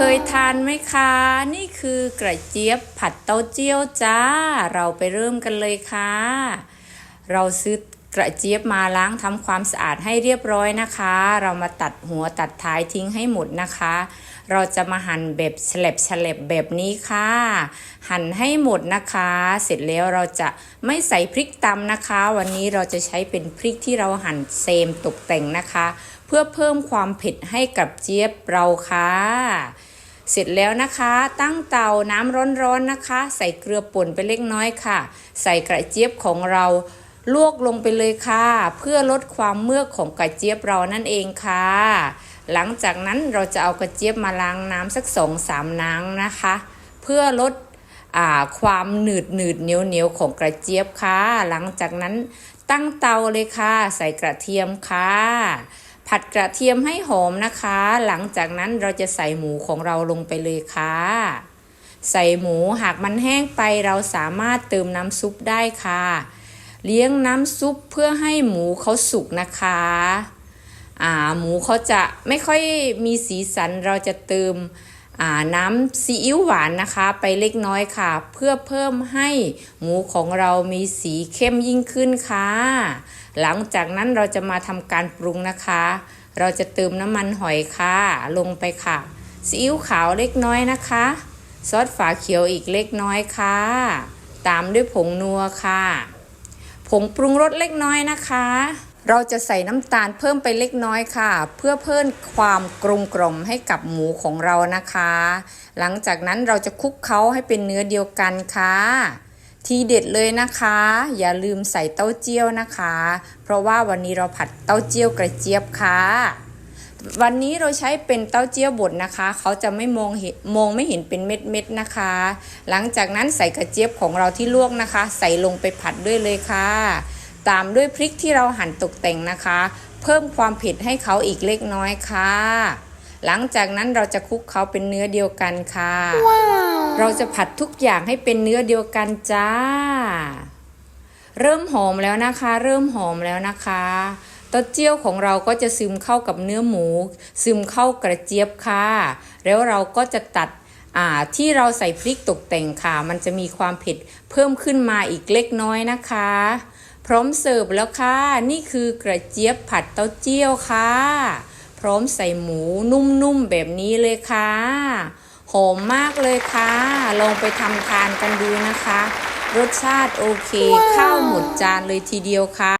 เคยทานไหมคะ นี่คือกระเจี๊ยบผัดเต้าเจี้ยวจ้า เราไปเริ่มกันเลยค่ะ เราซื้อ กระเจี๊ยบมาล้างทำความสะอาดให้เรียบร้อยนะคะ เรามาตัดหัวตัดท้ายทิ้งให้หมดนะคะ เราจะมาหั่นแบบฉลบฉลบแบบนี้ค่ะ หั่นให้หมดนะคะ เสร็จแล้วเราจะไม่ใส่พริกตำนะคะ วันนี้เราจะใช้เป็นพริกที่เราหั่นเซมตกแต่งนะคะ เพื่อเพิ่มความเผ็ดให้กับเจี๊ยบเราค่ะเสร็จแล้วนะคะ ตั้งเตาน้ำร้อนๆนะคะ ใส่เกลือป่นไปเล็กน้อยค่ะ ใส่กระเจี๊ยบของเรา ลวกลงไปเลยค่ะ เพื่อลดความเมือกของกระเจี๊ยบเรานั่นเองค่ะ หลังจากนั้นเราจะเอากระเจี๊ยบมาล้างน้ำสักสองสามน้ำนะคะ เพื่อลดอความหนืดหนืดเหนียวเหนียวของกระเจี๊ยบค่ะ หลังจากนั้นตั้งเตาเลยค่ะ ใส่กระเทียมค่ะ ผัดกระเทียมให้หอมนะคะ หลังจากนั้นเราจะใส่หมูของเราลงไปเลยค่ะ ใส่หมูหากมันแห้งไปเราสามารถเติมน้ำซุปได้ค่ะ เลี้ยงน้ำซุปเพื่อให้หมูเขาสุกนะคะอ่าหมูเขาจะไม่ค่อยมีสีสันเราจะเติมอ่าน้ำซีอิ๊วหวานนะคะ ไปเล็กน้อยค่ะ เพื่อเพิ่มให้หมูของเรามีสีเข้มยิ่งขึ้นค่ะ หลังจากนั้นเราจะมาทำการปรุงนะคะ เราจะเติมน้ำมันหอยค่ะ ลงไปค่ะซีอิ๊วขาวเล็กน้อยนะคะ ซอสฝาเขียวอีกเล็กน้อยค่ะ ตามด้วยผงนัวค่ะ ผงปรุงรสเล็กน้อยนะคะ เราจะใส่น้ำตาลเพิ่มไปเล็กน้อยค่ะ เพื่อเพิ่มความกรุงกล่อมให้กับหมูของเรานะคะ หลังจากนั้นเราจะคลุกเขาให้เป็นเนื้อเดียวกันค่ะ ทีเด็ดเลยนะคะ อย่าลืมใส่เต้าเจี้ยวนะคะ เพราะว่าวันนี้เราผัดเต้าเจี้ยวกระเจี๊ยบค่ะ วันนี้เราใช้เป็นเต้าเจี้ยวบดนะคะ เขาจะไม่มองเห็นมองไม่เห็นเป็นเม็ดเม็ดๆนะคะ หลังจากนั้นใส่กระเจี๊ยบของเราที่ลวกนะคะ ใส่ลงไปผัดด้วยเลยค่ะ ตามด้วยพริกที่เราหั่นตกแต่งนะคะ เพิ่มความเผ็ดให้เขาอีกเล็กน้อยค่ะ หลังจากนั้นเราจะคลุกเขาเป็นเนื้อเดียวกันค่ะเราจะผัดทุกอย่างให้เป็นเนื้อเดียวกันจ้า เริ่มหอมแล้วนะคะ เริ่มหอมแล้วนะคะ เต้าเจี้ยวของเราก็จะซึมเข้ากับเนื้อหมู ซึมเข้ากระเจี๊ยบค่ะ แล้วเราก็จะตัดอ่าที่เราใส่พริกตกแต่งค่ะ มันจะมีความเผ็ดเพิ่มขึ้นมาอีกเล็กน้อยนะคะ พร้อมเสิร์ฟแล้วค่ะ นี่คือกระเจี๊ยบผัดเต้าเจี้ยวค่ะ พร้อมใส่หมูนุ่มๆแบบนี้เลยค่ะหอมมากเลยค่ะ ลองไปทำทานกันดูนะคะ รสชาติโอเค ข้าวหมดจานเลยทีเดียวค่ะ